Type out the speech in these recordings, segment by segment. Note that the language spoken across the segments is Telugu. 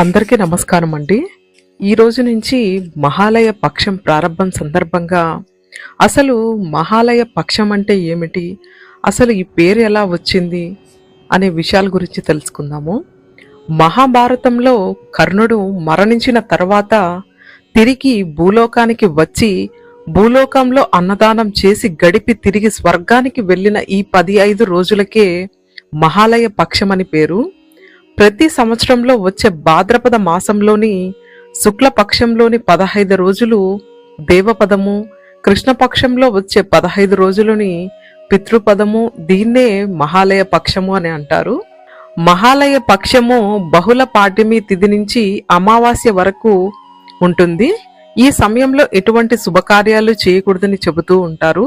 అందరికీ నమస్కారం అండి. ఈ రోజు నుంచి మహాలయ పక్షం ప్రారంభం సందర్భంగా అసలు మహాలయ పక్షం అంటే ఏమిటి? అసలు ఈ పేరు ఎలా వచ్చింది? అనే విషయాల గురించి తెలుసుకుందాము. మహాభారతంలో కర్ణుడు మరణించిన తర్వాత తిరిగి భూలోకానికి వచ్చి భూలోకంలో అన్నదానం చేసి గడిపి తిరిగి స్వర్గానికి వెళ్ళిన ఈ పది ఐదు రోజులకే మహాలయ పక్షం అని పేరు. ప్రతి సంవత్సరంలో వచ్చే భాద్రపద మాసంలోని శుక్లపక్షంలోని పదహైదు రోజులు దేవపదము కృష్ణపక్షంలో వచ్చే పదహైదు రోజులని పితృపదము దీన్నే మహాలయ పక్షము అని అంటారు. మహాలయ పక్షము బహుళ పాడ్యమి తిథి నుంచి అమావాస్య వరకు ఉంటుంది. ఈ సమయంలో ఎటువంటి శుభకార్యాలు చేయకూడదని చెబుతూ ఉంటారు.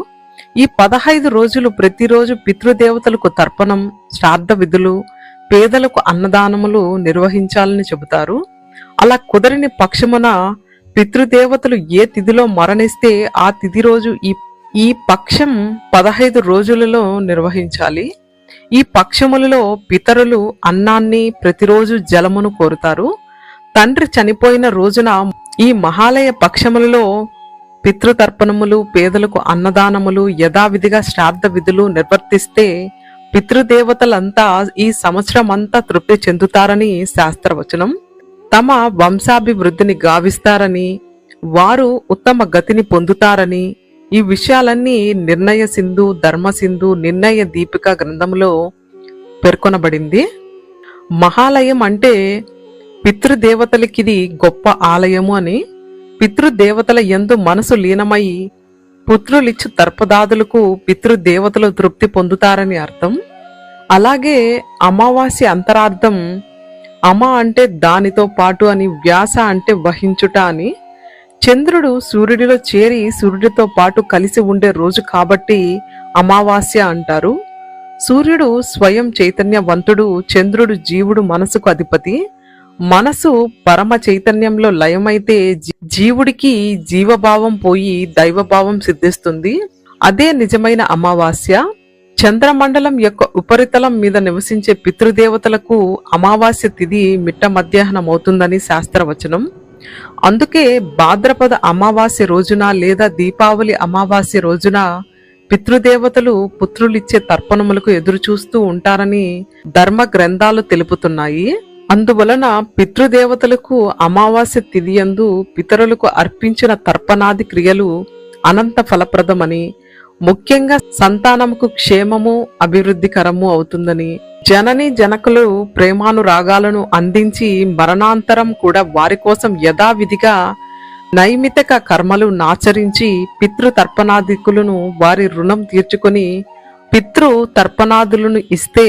ఈ పదహైదు రోజులు ప్రతిరోజు పితృదేవతలకు తర్పణం శ్రాద్ధ విధులు పేదలకు అన్నదానములు నిర్వహించాలని చెబుతారు. అలా కుదరని పక్షమున పితృదేవతలు ఏ తిథిలో మరణిస్తే ఆ తిథి రోజు ఈ ఈ పక్షం పదహైదు రోజులలో నిర్వహించాలి. ఈ పక్షములలో పితరులు అన్నాన్ని ప్రతిరోజు జలమును కోరుతారు. తండ్రి చనిపోయిన రోజున ఈ మహాలయ పక్షములలో పితృతర్పణములు పేదలకు అన్నదానములు యథావిధిగా శ్రాద్ధ విధులు నిర్వర్తిస్తే పితృదేవతలంతా ఈ సంవత్సరం అంతా తృప్తి చెందుతారని శాస్త్రవచనం. తమ వంశాభివృద్ధిని గావిస్తారని వారు ఉత్తమ గతిని పొందుతారని ఈ విషయాలన్నీ నిర్ణయ సింధు ధర్మ సింధు నిర్ణయ దీపిక గ్రంథంలో పేర్కొనబడింది. మహాలయం అంటే పితృదేవతలకిది గొప్ప ఆలయము అని పితృదేవతల ఎందు మనసు లీనమై పుత్రులిచ్చు తర్పదాదులకు పితృదేవతలు తృప్తి పొందుతారని అర్థం. అలాగే అమావాస్య అంతరార్థం అమ అంటే దానితో పాటు అని వ్యాస అంటే వహించుట అని. చంద్రుడు సూర్యుడిలో చేరి సూర్యుడితో పాటు కలిసి ఉండే రోజు కాబట్టి అమావాస్య అంటారు. సూర్యుడు స్వయం చైతన్యవంతుడు చంద్రుడు జీవుడు మనసుకు అధిపతి. మనసు పరమ చైతన్యంలో లయమైతే జీ- జీవుడికి జీవభావం పోయి దైవభావం సిద్ధిస్తుంది. అదే నిజమైన అమావాస్య. చంద్రమండలం యొక్క ఉపరితలం మీద నివసించే పితృదేవతలకు అమావాస్య తిథి మిట్ట మధ్యాహ్నం అవుతుందని శాస్త్రవచనం. అందుకే భాద్రపద అమావాస్య రోజున లేదా దీపావళి అమావాస్య రోజున పితృదేవతలు పుత్రులిచ్చే తర్పణములకు ఎదురు చూస్తూ ఉంటారని ధర్మ గ్రంథాలు తెలుపుతున్నాయి. అందువలన పితృదేవతలకు అమావాస్య తిథియందు పితరులకు అర్పించిన తర్పణాది క్రియలు అనంత ఫలప్రదమని ముఖ్యంగా సంతానముకు క్షేమము అభివృద్ధికరము అవుతుందని జనని జనకులు ప్రేమానురాగాలను అందించి మరణాంతరం కూడా వారి కోసం యథావిధిగా నైమితిక కర్మలు నాచరించి పితృతర్పణాదికులను వారి రుణం తీర్చుకొని పితృ తర్పణాదులను ఇస్తే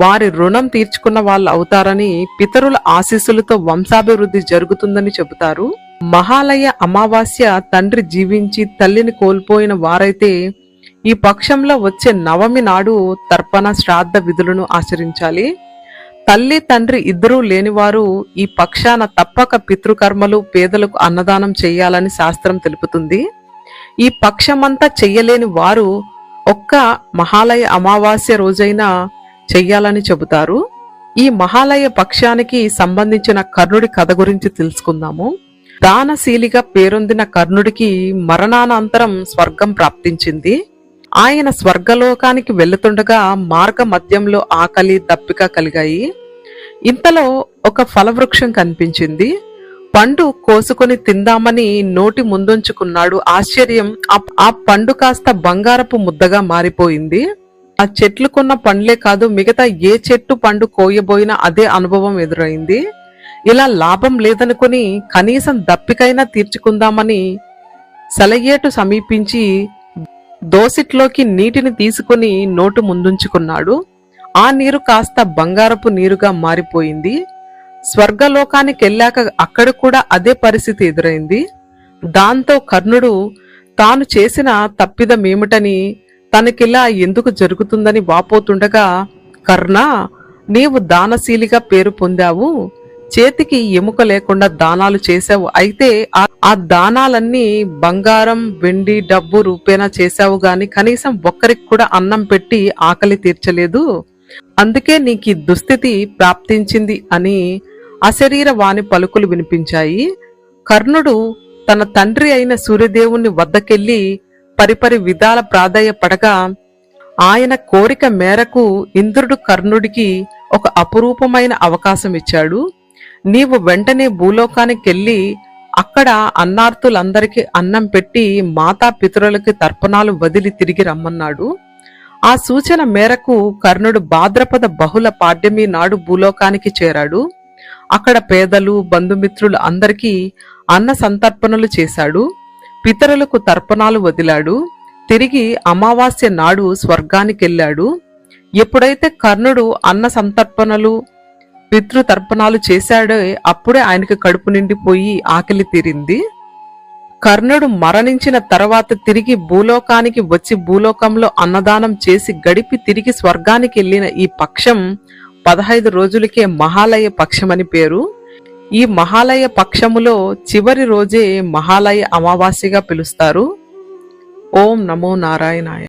వారి రుణం తీర్చుకున్న వాళ్ళు అవుతారని పితరుల ఆశీస్సులతో వంశాభివృద్ధి జరుగుతుందని చెబుతారు. మహాలయ అమావాస్య తండ్రి జీవించి తల్లిని కోల్పోయిన వారైతే ఈ పక్షంలో వచ్చే నవమి నాడు తర్పణ శ్రాద్ధ విధులను ఆచరించాలి. తల్లి తండ్రి ఇద్దరూ లేనివారు ఈ పక్షాన తప్పక పితృకర్మలు పేదలకు అన్నదానం చేయాలని శాస్త్రం తెలుపుతుంది. ఈ పక్షమంతా చెయ్యలేని వారు ఒక్క మహాలయ అమావాస్య రోజైనా చెయ్యాలని చెబుతారు. ఈ మహాలయ పక్షానికి సంబంధించిన కర్ణుడి కథ గురించి తెలుసుకుందాము. దానశీలిగా పేరొందిన కర్ణుడికి మరణానంతరం స్వర్గం ప్రాప్తించింది. ఆయన స్వర్గలోకానికి వెళ్తుండగా మార్గ మధ్యంలో ఆకలి దప్పిక కలిగాయి. ఇంతలో ఒక ఫలవృక్షం కనిపించింది. పండు కోసుకొని తిందామని నోటి ముందుంచుకున్నాడు. ఆశ్చర్యం ఆ- పండు కాస్త బంగారపు ముద్దగా మారిపోయింది. ఆ చెట్లుకున్న పండ్లే కాదు మిగతా ఏ చెట్టు పండు కోయబోయినా అదే అనుభవం ఎదురైంది. ఇలా లాభం లేదనుకుని కనీసం దప్పికైనా తీర్చుకుందామని సెలయేటు సమీపించి దోసిట్లోకి నీటిని తీసుకుని నోటు ముందుంచుకున్నాడు. ఆ నీరు కాస్త బంగారపు నీరుగా మారిపోయింది. స్వర్గలోకానికి వెళ్ళాక అక్కడ కూడా అదే పరిస్థితి ఎదురైంది. దాంతో కర్ణుడు తాను చేసిన తప్పిదమేమిటని తనకిలా ఎందుకు జరుగుతుందని వాపోతుండగా కర్ణ నీవు దానశీలిగా పేరు పొందావు చేతికి ఎముక లేకుండా దానాలు చేశావు అయితే ఆ- దానాలన్నీ బంగారం వెండి డబ్బు రూపేనా చేశావు గాని కనీసం ఒక్కరికి కూడా అన్నం పెట్టి ఆకలి తీర్చలేదు. అందుకే నీకు ఈ దుస్థితి ప్రాప్తించింది అని అశరీర వాణి పలుకులు వినిపించాయి. కర్ణుడు తన తండ్రి అయిన సూర్యదేవుని వద్దకెళ్ళి పరిపరి విధాల ప్రాధాయపడగా ఆయన కోరిక మేరకు ఇంద్రుడు కర్ణుడికి ఒక అపురూపమైన అవకాశం ఇచ్చాడు నీవు వెంటనే భూలోకానికెళ్ళి అక్కడ అన్నార్తులందరికీ అన్నం పెట్టి మాతా పితరులకి తర్పణాలు వదిలి తిరిగి రమ్మన్నాడు. ఆ సూచన మేరకు కర్ణుడు భాద్రపద బహుళ పాడ్యమి నాడు భూలోకానికి చేరాడు. అక్కడ పేదలు బంధుమిత్రులు అందరికీ అన్న సంతర్పణలు చేశాడు. పితరులకు తర్పణాలు వదిలాడు. తిరిగి అమావాస్య నాడు స్వర్గానికెళ్ళాడు. ఎప్పుడైతే కర్ణుడు అన్న సంతర్పణలు పితృతర్పణాలు చేశాడో అప్పుడే ఆయనకి కడుపు నిండిపోయి ఆకలి తీరింది. కర్ణుడు మరణించిన తర్వాత తిరిగి భూలోకానికి వచ్చి భూలోకంలో అన్నదానం చేసి గడిపి తిరిగి స్వర్గానికి వెళ్ళిన ఈ పక్షం పదహైదు రోజులకే మహాలయ పక్షమని పేరు. ఈ మహాలయ పక్షములో చివరి రోజే మహాలయ అమావాస్యగా పిలుస్తారు. ఓం నమో నారాయణాయ.